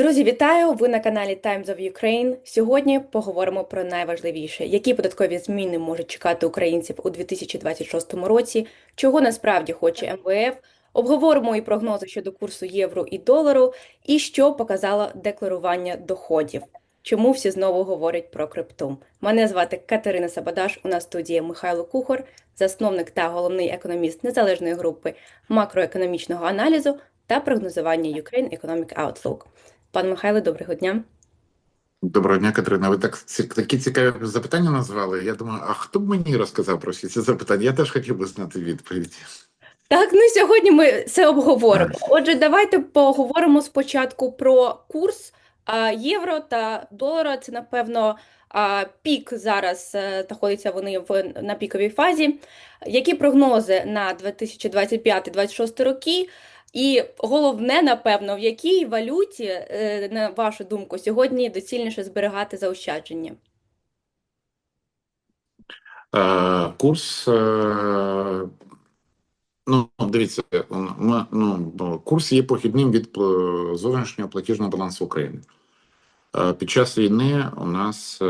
Друзі, вітаю! Ви на каналі Times of Ukraine. Сьогодні поговоримо про найважливіше, які податкові зміни можуть чекати українців у 2026 році, чого насправді хоче МВФ. Обговоримо і прогнози щодо курсу євро і долару, і що показало декларування доходів. Чому всі знову говорять про крипту? Мене звати Катерина Сабадаш. У нас в студії Михайло Кухар, засновник та головний економіст незалежної групи макроекономічного аналізу та прогнозування Ukraine Economic Outlook. Пан Михайло, доброго дня. Доброго дня, Катерина. Ви так такі цікаві запитання назвали. Я думаю, а хто б мені розказав про всі ці запитання? Я теж хотів би знати відповіді. Так, ну сьогодні ми це обговоримо. Отже, давайте поговоримо спочатку про курс євро та долара. Це, напевно, пік зараз е, знаходяться вони в на піковій фазі. Які прогнози на 2025-2026 роки? І головне, напевно, в якій валюті, е, на вашу думку, сьогодні доцільніше зберігати заощадження? Е, курс, ну, дивіться, ну, курс є похідним від зовнішнього платіжного балансу України. Е, Під час війни у нас е,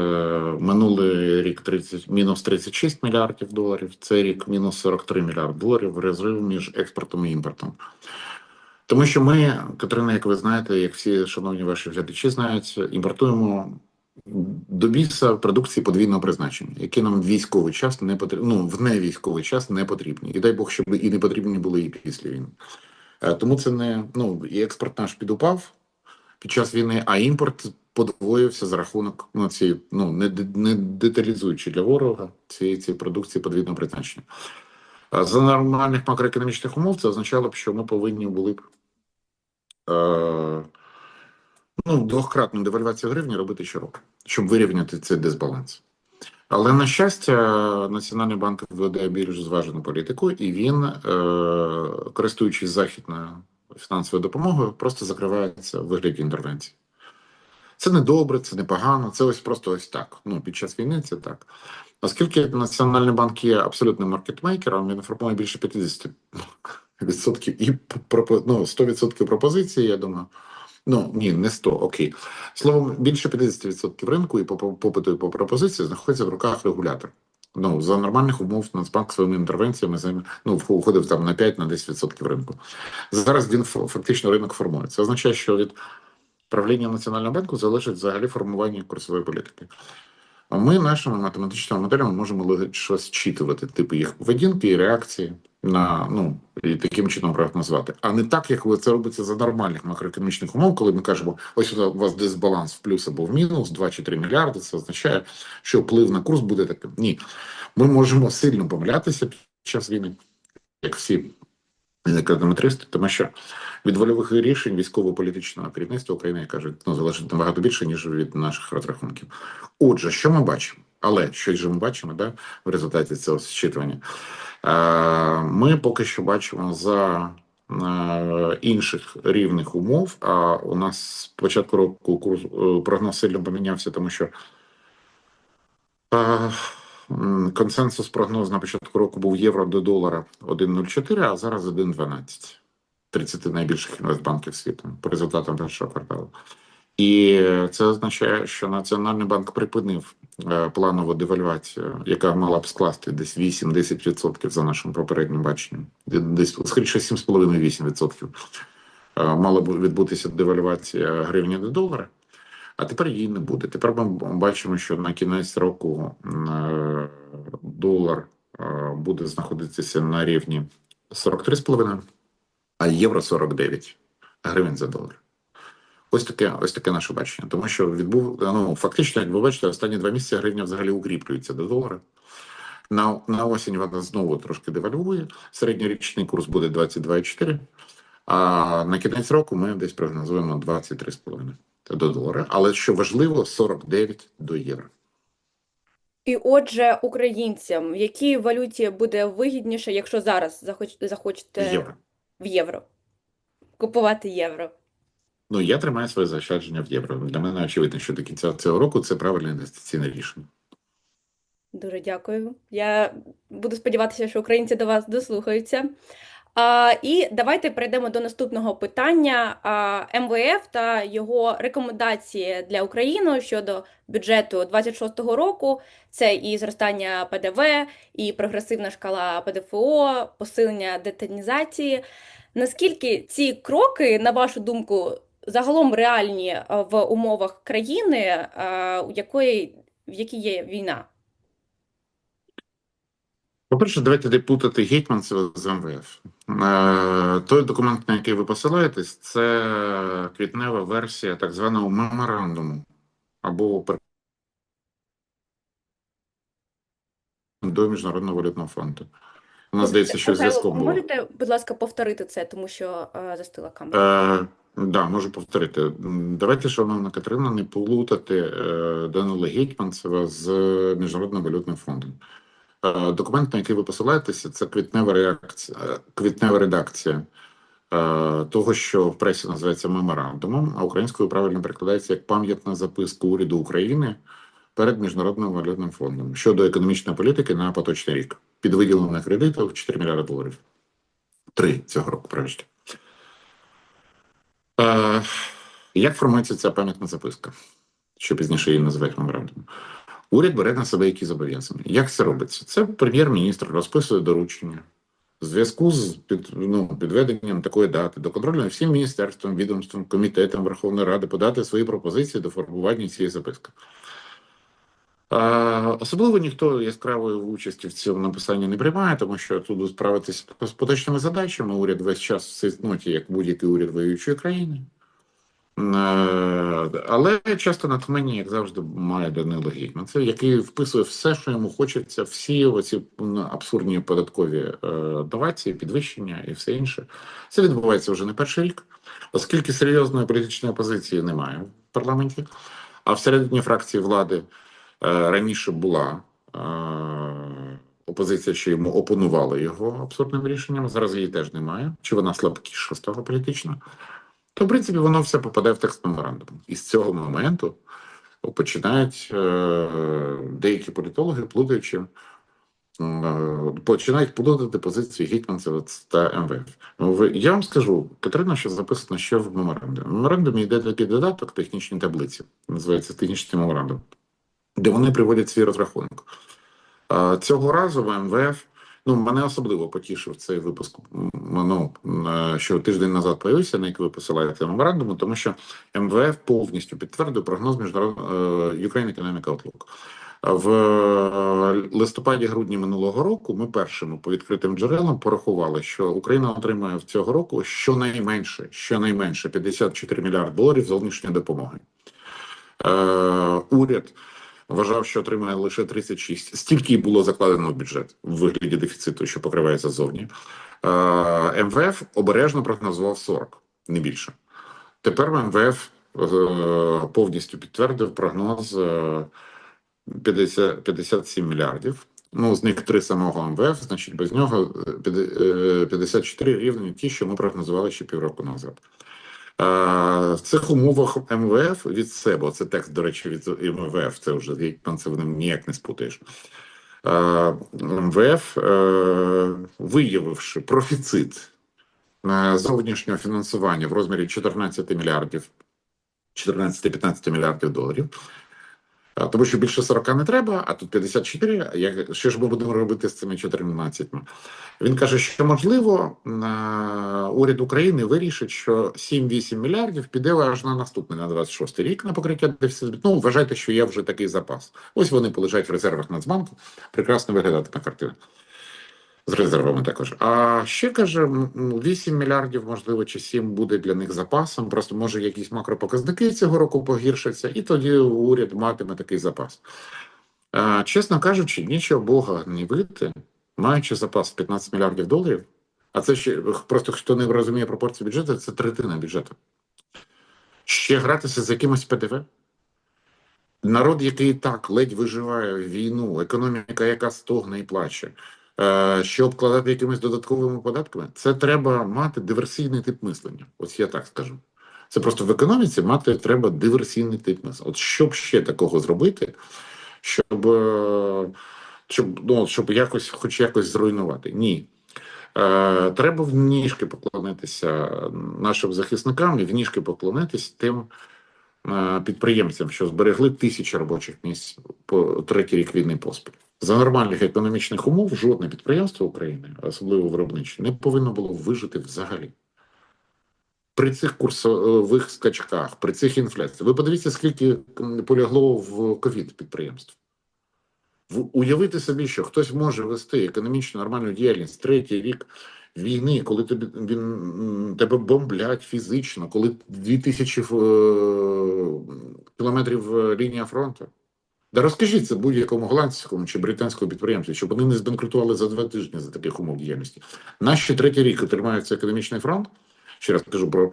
минулий рік 30, мінус 36 мільярдів доларів, цей рік мінус 43 мільярди доларів розрив між експортом і імпортом. Тому що ми, Катерина, як ви знаєте, як всі шановні ваші глядачі знають, імпортуємо до біса продукції подвійного призначення, які нам військовий час не потрібні, ну, в невійськовий час не потрібні. І дай Бог, щоб і не потрібні були і після війни. Е, Тому це не ну і експорт наш підупав під час війни, а імпорт подвоївся за рахунок ну, цієї, ну не, не деталізуючи для ворога цієї, цієї продукції подвійного призначення. За нормальних макроекономічних умов це означало б, що ми повинні були б е, ну, двохкратну девальвацію гривні робити щороку, щоб вирівняти цей дисбаланс. Але на щастя, Національний банк веде більш зважену політику, і він, е, користуючись західною фінансовою допомогою, просто закривається в вигляді інтервенції. Це не добре, це не погано, це ось просто ось так. Ну, під час війни це так. Оскільки Національний банк є абсолютним маркетмейкером, він формує більше 50% і ну, 100% пропозицій, я думаю. Ну ні, не 100, окей. Словом, більше 50% ринку і по- попиту і по пропозиції знаходиться в руках регулятора. Ну, за нормальних умов Нацбанк своїми інтервенціями займе, ну, входив там на 5-10% ринку. Зараз він фактично ринок формує. Це означає, що від правління Національного банку залежить взагалі формування курсової політики. А ми нашими математичними моделями можемо лише читувати, типи їх поведінки і реакції на ну і таким чином прогнозувати. А не так, як ви це робиться за нормальних макроекономічних умов, коли ми кажемо, ось у вас дисбаланс в плюс або в мінус, 2 чи 3 мільярди. Це означає, що вплив на курс буде таким. Ні, ми можемо сильно помилятися під час війни, як всі економетристи, тому що від вольових рішень військово-політичного керівництва України кажуть, ну залежить набагато більше ніж від наших розрахунків. Отже, що ми бачимо? Але що ж ми бачимо да, в результаті цього зчитування? Е, Ми поки що бачимо за е, інших рівних умов. А у нас з початку року курс е, прогноз сильно помінявся, тому що консенсус прогноз на початку року був євро до долара 1,04, а зараз 1,12. 30 найбільших інвестбанків світу по результатам першого кварталу. І це означає, що Національний банк припинив е, планову девальвацію, яка мала б скласти десь 8-10% за нашим попереднім баченням. Де- Десь скоріше 7,5-8%. Е, Мала б відбутися девальвація гривні до долара, а тепер її не буде. Тепер ми бачимо, що на кінець року е, долар буде знаходитися на рівні 43,5, а євро 49 гривень за долар. Ось таке, ось таке наше бачення. Тому що відбув ну фактично, як ви бачите, останні два місяці гривня взагалі укріплюється до долара. На, на осінь вона знову трошки девальвує. Середньорічний курс буде 22,4, а на кінець року ми десь прогнозуємо 23,5 до долара. Але що важливо, 49 до євро. І отже, українцям, в якій валюті буде вигідніше, якщо зараз захоч... захочете Євро. в євро купувати євро? Ну я тримаю своє заощадження в євро. Для мене очевидно, що до кінця цього року це правильне інвестиційне рішення. Дуже дякую. Я буду сподіватися, що українці до вас дослухаються. А, і давайте перейдемо до наступного питання. А, МВФ та його рекомендації для України щодо бюджету 26-го року. Це і зростання ПДВ, і прогресивна шкала ПДФО, посилення детінізації. Наскільки ці кроки, на вашу думку, загалом реальні е, в умовах країни, е, у якої в якій є війна? По-перше, давайте не плутати Гетьманцева з МВФ. Е, Той документ, на який ви посилаєтесь, це квітнева версія так званого меморандуму або до Міжнародного валютного фонду. У нас здається, що зв'язком було. можете, будь ласка, повторити це, тому що е, застила камера. Е, да, можу повторити. Давайте, шановна Катерина, не плутати е, Данила Гетьманцева з Міжнародним валютним фондом. Е, документ, на який ви посилаєтеся, це квітнева реакція, е, квітнева редакція е, того, що в пресі називається меморандумом, а українською правильно перекладається як пам'ятна записка уряду України перед Міжнародним валютним фондом щодо економічної політики на поточний рік під виділення кредитів 4 мільярди доларів. Три цього року, правильно. Е, як формується ця пам'ятна записка, що пізніше її називають меморандумом? Уряд бере на себе які зобов'язання. Як це робиться? Це прем'єр-міністр розписує доручення в зв'язку з під, ну, підведенням такої дати до контролю всім міністерствам, відомствам, комітетам Верховної Ради подати свої пропозиції до формування цієї записки. Особливо ніхто яскравої участі в цьому написанні не приймає, тому що тут справитися з поточними задачами. Уряд весь час в цейтноті, як будь-який уряд воюючої країни. Е, Але часто натхнення, як завжди, має Данило Гетьман. Це який вписує все, що йому хочеться, всі оці абсурдні податкові е, новації, підвищення і все інше. Це відбувається вже не перший рік, оскільки серйозної політичної опозиції немає в парламенті, а всередині фракції влади раніше була. е, Опозиція, що йому опонувала його абсурдним рішенням, зараз її теж немає. Чи вона слабкіша стала політично? то в принципі воно все попаде в текст меморандуму. І з цього моменту починають е, деякі політологи, плутаючи, е, починають плутати позиції Гетьманцева та МВФ. Ну, Я вам скажу, Катерина, що записано що в меморандумі. В меморандумі йде такий додаток технічні таблиці, називається технічний меморандум, де вони приводять свій розрахунок. Цього разу в МВФ Ну, мене особливо потішив цей випуск. Ну, е, що тиждень назад появився, на який ви посилаєте меморандуму, тому що МВФ повністю підтвердив прогноз міжнародного Ukraine Economic Outlook. В е, листопаді-грудні минулого року ми першими по відкритим джерелам порахували, що Україна отримає в цього року щонайменше, щонайменше 54 мільярди доларів зовнішньої допомоги. Е, уряд вважав, що отримає лише 36. Стільки було закладено в бюджет в вигляді дефіциту, що покривається ззовні. Е, МВФ обережно прогнозував 40, не більше. Тепер МВФ е, повністю підтвердив прогноз е, 50, 57 мільярдів. Ну, з них три самого МВФ, значить, без нього е, п'яде- е, 54 рівні ті, що ми прогнозували ще півроку назад. В цих умовах МВФ від себе, це текст, до речі, від МВФ, це вже Гетьман, це ним ніяк не спутаєш. МВФ, е, виявивши профіцит зовнішнього фінансування в розмірі 14 мільярдів, 14-15 мільярдів доларів, тому що більше 40 не треба, а тут 54, як, що ж ми будемо робити з цими 14? Він каже, що можливо на уряд України вирішить, що 7-8 мільярдів піде аж на наступний, на 26 рік на покриття дефіциту. Ну, вважайте, що є вже такий запас. Ось вони полежать в резервах Нацбанку, прекрасно виглядатиме картина. З резервами також. А ще каже, 8 мільярдів, можливо, чи 7 буде для них запасом. Просто може якісь макропоказники цього року погіршаться, і тоді уряд матиме такий запас. А, чесно кажучи, нічого Бога не вийти, маючи запас 15 мільярдів доларів, а це ще просто хто не розуміє пропорції бюджету, це третина бюджету. Ще гратися з якимось ПДВ. Народ, який так ледь виживає війну, економіка, яка стогне і плаче, що обкладати якимись додатковими податками, це треба мати диверсійний тип мислення. Ось я так скажу. Це просто в економіці мати треба диверсійний тип мислення. От щоб ще такого зробити, щоб, е, щоб, ну, щоб якось, хоч якось зруйнувати. Ні. Е, Треба в ніжки поклонитися нашим захисникам і в ніжки поклонитись тим е, підприємцям, що зберегли тисячі робочих місць по третій рік війни поспіль. За нормальних економічних умов жодне підприємство України, особливо виробниче, не повинно було вижити взагалі. При цих курсових скачках, при цих інфляціях. Ви подивіться, скільки полягло в ковід підприємств. Уявити собі, що хтось може вести економічну нормальну діяльність третій рік війни, коли тобі він тебе бомблять фізично, коли 2000 е, кілометрів е, лінія фронту. Да розкажіть це будь-якому голландському чи британському підприємству, щоб вони не збанкрутували за два тижні за таких умов діяльності. Наш ще третій рік тримається економічний фронт. Ще раз кажу про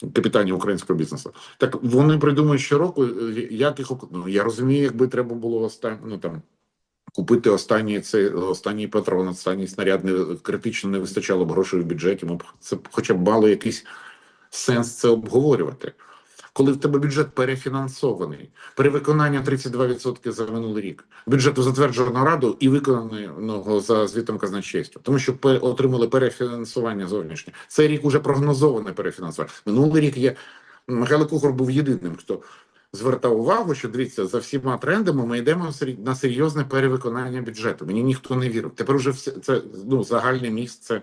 капітанів українського бізнесу. Так вони придумують щороку, е, як їх ну, Я розумію, якби треба було останнє, ну там купити останній цей останній патрон, останній снаряд не критично не вистачало б грошей в бюджеті. Ми б це хоча б мало якийсь сенс це обговорювати. Коли в тебе бюджет перефінансований, перевиконання 32% за минулий рік, бюджету затверджено раду і виконаного за звітом казначейства, тому що отримали перефінансування зовнішнє. Цей рік уже прогнозоване перефінансування. Минулий рік є Михайло Кухар був єдиним, хто звертав увагу, що дивіться, за всіма трендами ми йдемо на серйозне перевиконання бюджету. Мені ніхто не вірив. Тепер уже все це ну загальне місце е,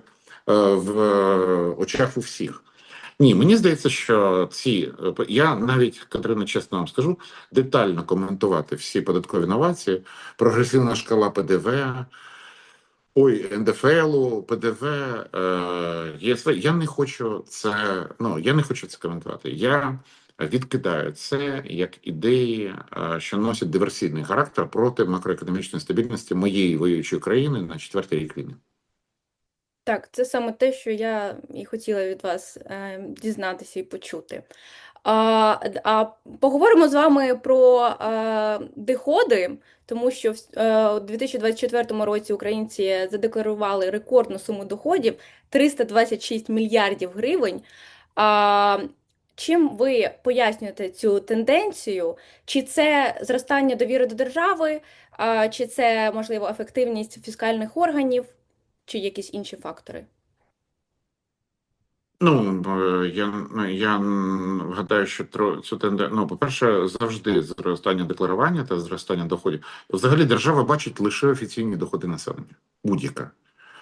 в е, очах у всіх. Ні, мені здається, що ці е, я навіть Катерина, чесно вам скажу, детально коментувати всі податкові новації, прогресивна шкала ПДВ. Ой, НДФЛу, ПДВ, е, ЄСВ. Я не хочу це. Ну я не хочу це коментувати. Я відкидаю це як ідеї, е, що носять диверсійний характер проти макроекономічної стабільності моєї воюючої країни на четвертий рік війни. Так, це саме те, що я і хотіла від вас е, дізнатися і почути. А, а поговоримо з вами про е, доходи, тому що в е, у 2024 році українці задекларували рекордну суму доходів 326 мільярдів гривень. А, чим ви пояснюєте цю тенденцію? Чи це зростання довіри до держави, а, чи це, можливо, ефективність фіскальних органів? Чи якісь інші фактори? Ну я ну, я гадаю, що цю тенденцію, ну, по-перше, завжди зростання декларування та зростання доходів. Взагалі держава бачить лише офіційні доходи населення. Будь-яка.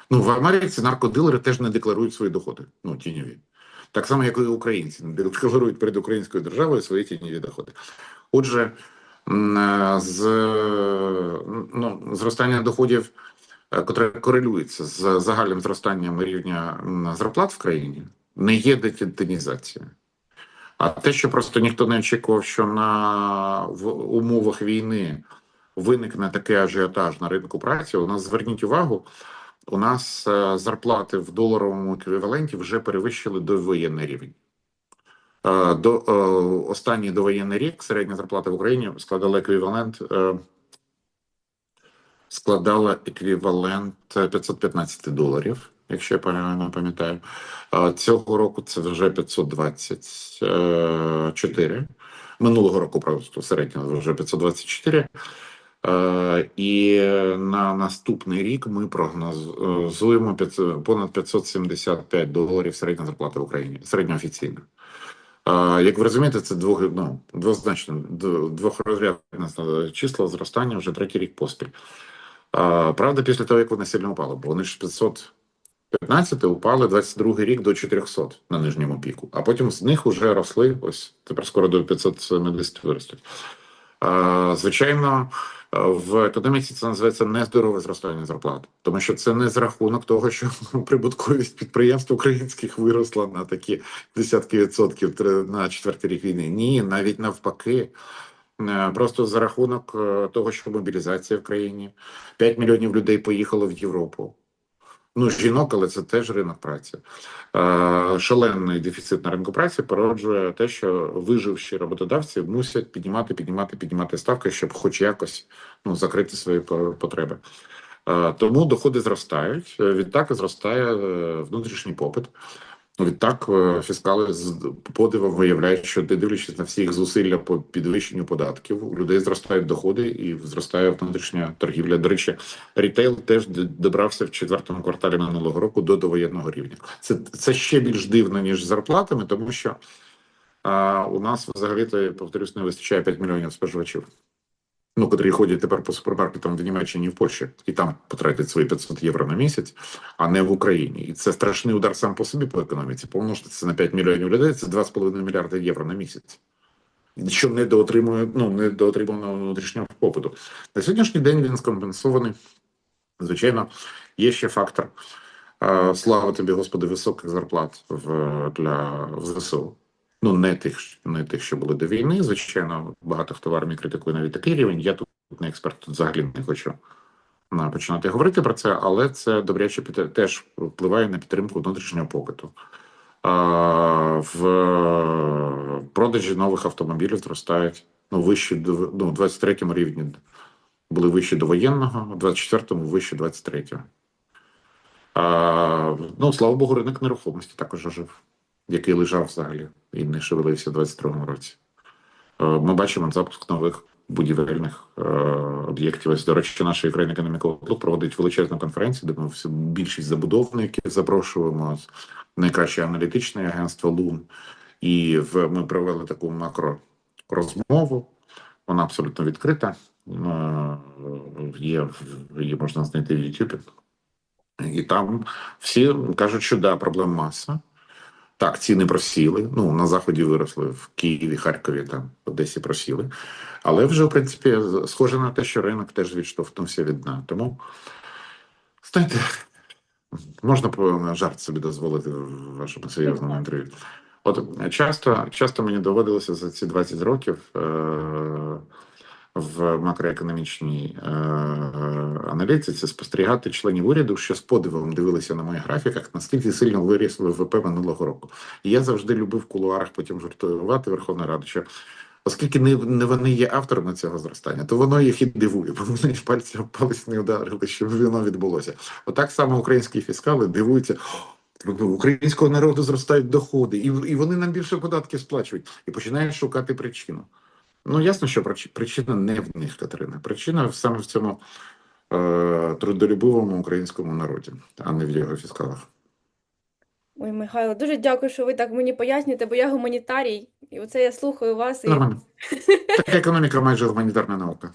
Ну в Америці наркодилери теж не декларують свої доходи. Ну тіньові. Так само, як і українці не декларують перед українською державою свої тіньові доходи. Отже, з ну, зростання доходів, котре корелюється з загальним зростанням рівня зарплат в країні, не є детінізація. А те, що просто ніхто не очікував, що на в умовах війни виникне такий ажіотаж на ринку праці, у нас зверніть увагу, у нас е, зарплати в доларовому еквіваленті вже перевищили довоєнний рівень. Е, До е, останній довоєнний рік середня зарплата в Україні складала еквівалент е, складала еквівалент 515 доларів, якщо я правильно пам'ятаю. Цього року це вже 524. Минулого року просто середня вже 524. Е, І на наступний рік ми прогнозуємо 500 понад 575 доларів середня зарплата в Україні, середня офіційна. Як ви розумієте, це двох, ну, двозначно, д- двохрозрядне е, число зростання вже третій рік поспіль. Правда, після того, як вони сильно упали, бо вони ж з 515 упали 22 рік до 400 на нижньому піку, а потім з них вже росли, ось тепер скоро до 570 виростуть. Звичайно, в економіці це називається нездорове зростання зарплат, тому що це не з рахунок того, що прибутковість підприємств українських виросла на такі десятки відсотків на четвертий рік війни. Ні, навіть навпаки. Е, Просто за рахунок е, того, що мобілізація в країні, 5 мільйонів людей поїхало в Європу. Ну, жінок, але це теж ринок праці. Е, Шалений дефіцит на ринку праці породжує те, що виживші роботодавці мусять піднімати, піднімати, піднімати ставки, щоб хоч якось ну, закрити свої потреби. Тому доходи зростають. Відтак зростає внутрішній попит. Відтак, е, фіскали з подивом виявляють, що не дивлячись на всі їх зусилля по підвищенню податків, у людей зростають доходи і зростає внутрішня торгівля. До речі, рітейл теж добрався в четвертому кварталі минулого року до довоєнного рівня. Це, це ще більш дивно ніж зарплатами, тому що а, у нас взагалі то повторюсь не вистачає 5 мільйонів споживачів. Ну, котрі ходять тепер по супермаркетам в Німеччині і в Польщі, і там потратять свої 500 євро на місяць, а не в Україні. І це страшний удар сам по собі по економіці. Помножити це на 5 мільйонів людей, це 2,5 мільярди євро на місяць. Що не доотримує, ну не доотриманого внутрішнього попиту. На сьогоднішній день він скомпенсований. Звичайно, є ще фактор. Слава тобі, Господи, високих зарплат в, для в ЗСУ. Ну, не тих, не тих, що були до війни. Звичайно, багато хто в армії критикує навіть такий рівень. Я тут не експерт, тут взагалі не хочу на, починати говорити про це, але це добряче теж впливає на підтримку внутрішнього попиту. А, в продажі нових автомобілів зростають ну, вищі ну, 23-му рівні були вищі до воєнного, у 24-му вищі 23-го. А, ну, слава Богу, ринок нерухомості також ожив, який лежав взагалі і не шевелився в 23-му році. Е, Ми бачимо запуск нових будівельних е, об'єктів. Ось, до речі, наш Ukraine Economic Outlook проводить величезну конференцію, де ми більшість забудовників запрошуємо. Найкраще аналітичне агентство Лун. І в, ми провели таку макро розмову. Вона абсолютно відкрита. Е, Є, її можна знайти в YouTube. І там всі кажуть, що да, проблем маса. Так, ціни просіли. Ну, на заході виросли в Києві, Харкові, там, Одесі просіли. Але вже, в принципі, схоже на те, що ринок теж відштовхнувся від дна. Тому, знаєте, можна жарт собі дозволити в вашому серйозному інтерв'ю. От часто, часто мені доводилося за ці 20 років е- в макроекономічній е- аналітиці спостерігати членів уряду, що з подивом дивилися на моїх графіках, наскільки сильно виріс ВВП минулого року. І я завжди любив в кулуарах потім жартувати Верховної Ради, що оскільки не, не вони є авторами цього зростання, то воно їх і дивує, бо вони пальці палець не ударили, щоб воно відбулося. Отак само українські фіскали дивуються. «Ну, українського народу зростають доходи, і, і вони нам більше податків сплачують і починають шукати причину. Ну, ясно, що причина не в них, Катерина. Причина саме в цьому е, трудолюбивому українському народі, а не в його фіскалах. Ой, Михайло, дуже дякую, що ви так мені пояснюєте, бо я гуманітарій, і оце я слухаю вас, і Нормально. Така економіка майже гуманітарна наука.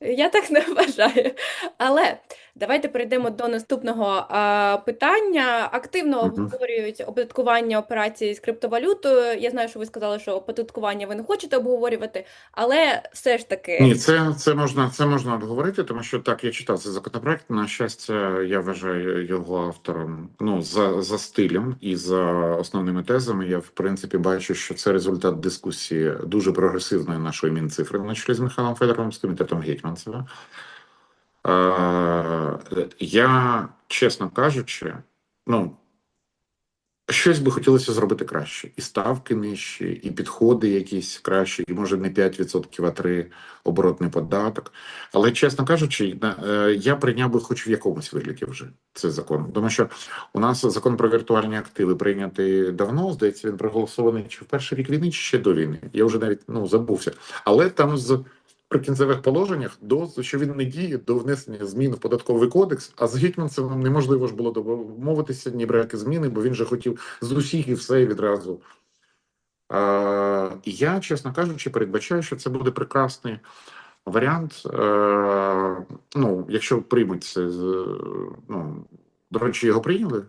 я так не вважаю. Але давайте перейдемо до наступного а, питання. Активно обговорюють оподаткування операцій з криптовалютою. Я знаю, що ви сказали, що оподаткування ви не хочете обговорювати, але все ж таки. Ні, це, це можна це можна обговорити, тому що так я читав цей законопроект. На щастя, я вважаю його автором. Ну за, за стилем і за основними тезами. Я в принципі бачу, що це результат дискусії дуже прогресивної нашої мінцифри на чолі з Михайлом Федоровим з комітетом Гетьманцева. Я, чесно кажучи, ну. Щось би хотілося зробити краще. І ставки нижчі, і підходи якісь кращі, і може не 5%, а 3% оборотний податок. Але, чесно кажучи, е, я прийняв би хоч в якомусь вигляді вже цей закон. Тому що у нас закон про віртуальні активи прийнятий давно, здається, він проголосований чи в перший рік війни, чи ще до війни. Я вже навіть ну, забувся. Але там з прикінцевих положеннях до що він не діє до внесення змін в податковий кодекс. А з Гетьманцевим неможливо ж було домовитися ні про які зміни, бо він же хотів з усіх і все відразу. А, я, чесно кажучи, передбачаю, що це буде прекрасний варіант. Е, ну, якщо приймуть це, ну, до речі, його прийняли.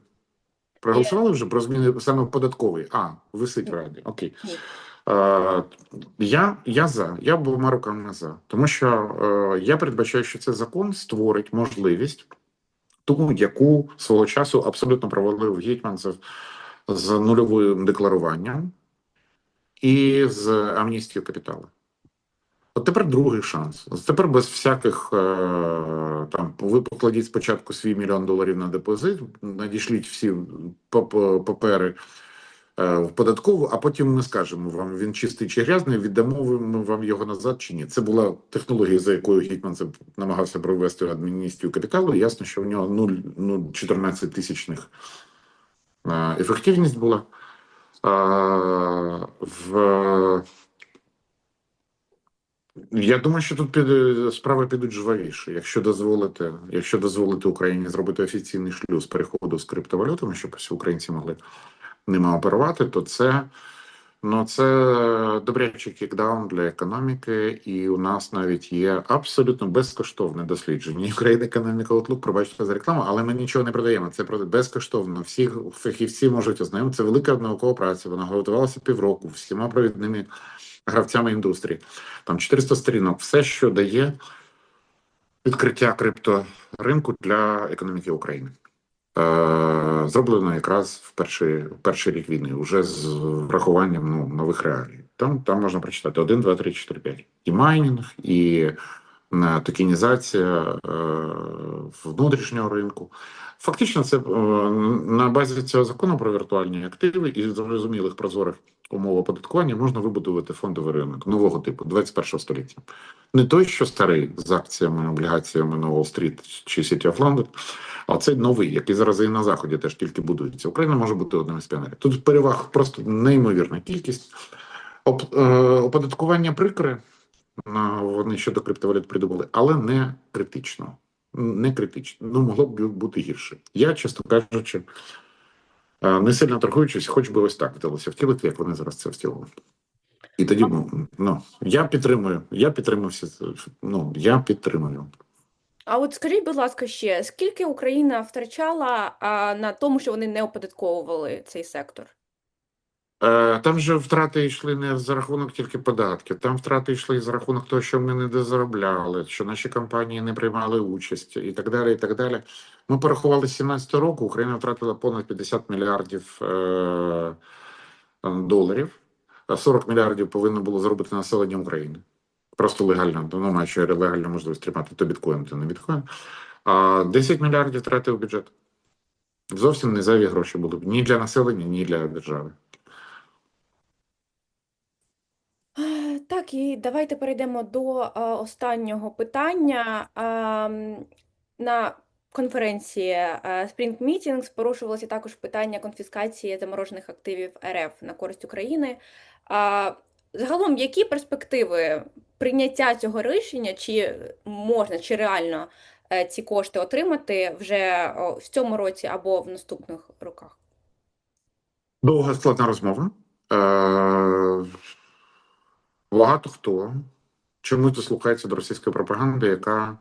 Проголосували вже про зміни саме в податковий. А, висить в раді. Окей. Е, я, я за, я обома руками за. Тому що е, я передбачаю, що цей закон створить можливість, ту, яку свого часу абсолютно провалив Гетьманцев з нульовим декларуванням і з амністією капіталу. От тепер другий шанс. Тепер без всяких е, там ви покладіть спочатку свій мільйон доларів на депозит, надішліть всі пап- папери в податкову, а потім ми скажемо вам, він чистий чи грязний, віддамо ми вам його назад чи ні. Це була технологія, за якою Гетьманцев намагався провести адміністрію капіталу. Ясно, що в нього 0, ну, 14 тисячних е, ефективність була. Е, В... Я думаю, що тут піде, справи підуть жвавіше. Якщо дозволити, якщо дозволити Україні зробити офіційний шлюз переходу з криптовалютами, щоб всі українці могли ними оперувати, то це, ну, це добрячий кікдаун для економіки, і у нас навіть є абсолютно безкоштовне дослідження. Ukraine Economic Outlook, пробачте за рекламу, але ми нічого не продаємо. Це безкоштовно. Всі фахівці можуть ознайомитися. Це велика наукова праця. Вона готувалася півроку всіма провідними гравцями індустрії. Там 400 сторінок, все, що дає відкриття крипторинку для економіки України. Е, зроблено якраз в перший, в перший рік війни, вже з врахуванням ну, нових реалій. Там, там можна прочитати 1, 2, 3, 4, 5. І майнінг, і е, токенізація е, внутрішнього ринку. Фактично, це на базі цього закону про віртуальні активи і зрозумілих прозорих умов оподаткування можна вибудувати фондовий ринок нового типу 21 століття. Не той, що старий з акціями, облігаціями на Уолл-стріт чи City of London, а цей новий, який зараз і на заході теж тільки будується. Україна може бути одним із піонерів. Тут переваг просто неймовірна кількість. Оп, е, оподаткування прикре, вони щодо криптовалют придумали, але не критично. Не критично. Ну, могло б бути гірше. Я, чесно кажучи, е, не сильно торгуючись, хоч би ось так вдалося втілити, як вони зараз це втілили. І тоді ну, я підтримую, я це, ну, я підтримую. А от скажіть, будь ласка, ще скільки Україна втрачала на тому, що вони не оподатковували цей сектор? Е, Там же втрати йшли не за рахунок тільки податків, там втрати йшли за рахунок того, що ми не дозаробляли, що наші компанії не приймали участь і так далі. і так далі. Ми порахували 17 року, Україна втратила понад 50 мільярдів е, доларів, а 40 мільярдів повинно було зробити населення України. Просто легально, ну, маючи легальну можливість тримати то біткоін, то не біткоін. А 10 мільярдів втратив бюджет. Зовсім не зайві гроші були б ні для населення, ні для держави. Е, Так, і давайте перейдемо до е, останнього питання. Ем, На конференції е, Spring Meetings порушувалося також питання конфіскації заморожених активів РФ на користь України. А, Загалом, які перспективи прийняття цього рішення, чи можна, чи реально е, ці кошти отримати вже в цьому році або в наступних роках? Довга складна розмова. Е, багато хто чомусь дослухається до російської пропаганди, яка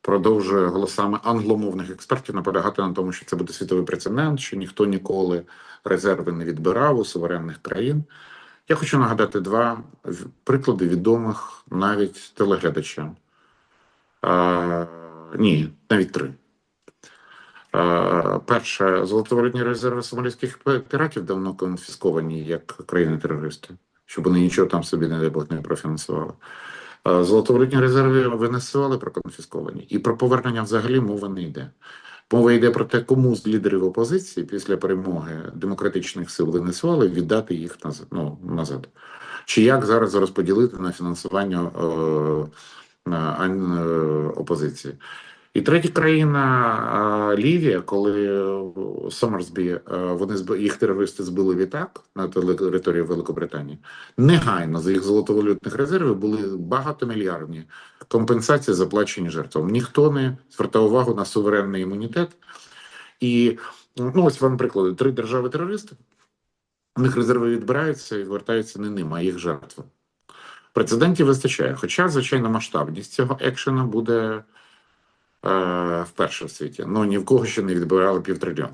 продовжує голосами англомовних експертів наполягати на тому, що це буде світовий прецедент, що ніхто ніколи резерви не відбирав у суверенних країн. Я хочу нагадати два приклади відомих навіть телеглядачам. Е, ні, навіть три. Е, Перше, золотовалютні резерви сомалійських піратів давно конфісковані як країни-терористи, щоб вони нічого там собі, не Бог, не профінансували. Золотовалютні резерви винесували проконфісковані, і про повернення взагалі мова не йде. Мова йде про те, кому з лідерів опозиції після перемоги демократичних сил Венесуели віддати їх назад. Ну, назад. Чи як зараз розподілити на фінансування е, е, опозиції? І третя країна Лівія, коли е, Сомерсбі е, вони їх терористи збили літак на території Великобританії, негайно за їх золотовалютних резервів були багатомільярдні компенсації, заплачені жертвам. Ніхто не звертав увагу на суверенний імунітет. І ну ось вам приклади: три держави-терористи. У них резерви відбираються і вертаються не ним, а їх жертви. Прецедентів вистачає. Хоча, звичайно, масштабність цього екшена буде вперше в світі. Ну ні в кого ще не відбирали півтрильйона.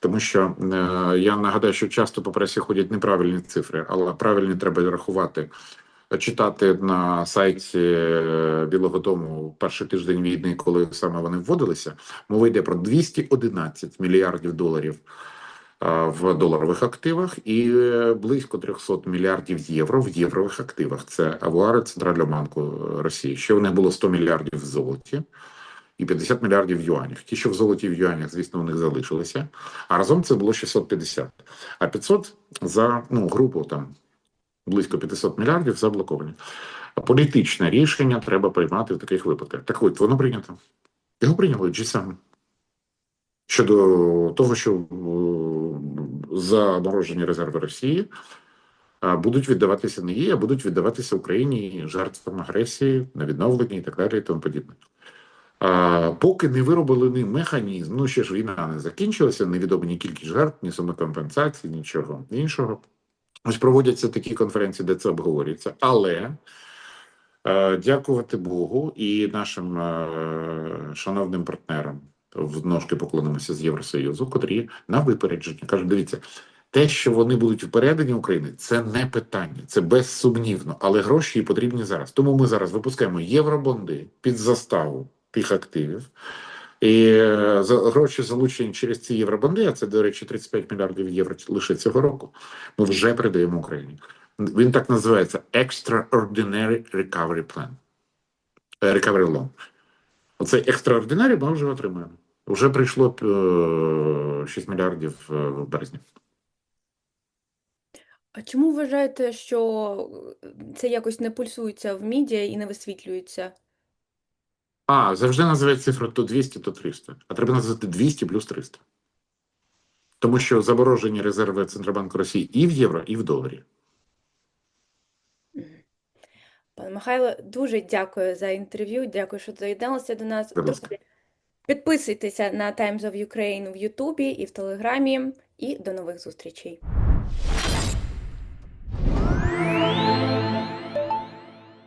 Тому що е, я нагадаю, що часто по пресі ходять неправильні цифри, але правильні треба рахувати. Читати на сайті е, Білого Дому перший тиждень війни, коли саме вони вводилися, мова йде про 211 мільярдів доларів е, в доларових активах і близько 300 мільярдів євро в єврових активах. Це авуари Центрального банку Росії. Ще в них було 100 мільярдів в золоті і 50 мільярдів в юанях. Ті, що в золоті в юанях, звісно, у них залишилися. А разом це було 650. А 500 за ну, групу там близько 500 мільярдів заблоковані. Політичне рішення треба приймати в таких випадках. Так от, воно прийнято. Його прийняли G7. Щодо того, що е, заморожені резерви Росії будуть віддаватися не їй, а будуть віддаватися Україні жертвам агресії на відновлення і так далі, і тому подібне. Поки не вироблений механізм, ну ще ж війна не закінчилася, невідомо ні кількість жертв, ні суми компенсації, нічого іншого. Ось проводяться такі конференції, де це обговорюється. Але е, дякувати Богу і нашим е, шановним партнерам в ножки поклонимося з Євросоюзу, котрі на випередження кажуть: дивіться, те, що вони будуть впередені України, це не питання, це безсумнівно, але гроші потрібні зараз. Тому ми зараз випускаємо євробонди під заставу тих активів. І е, гроші залучені через ці євробонди, а це, до речі, 35 мільярдів євро лише цього року. Ми вже передаємо Україні. Він так називається Extraordinary Recovery Plan. Е, Recovery Loan. Оцей Extraordinary ми вже отримуємо. Вже прийшло е, 6 мільярдів е, в березні. А чому вважаєте, що це якось не пульсується в медіа і не висвітлюється? А, завжди називають цифру то 200, то 300. А треба назвати 200 плюс 300. Тому що заморожені резерви Центробанку Росії і в євро, і в доларі. Пане Михайло, дуже дякую за інтерв'ю. Дякую, що доєдналися до нас. Друзі, Підписуйтеся на Times of Ukraine в Ютубі і в Телеграмі. І до нових зустрічей.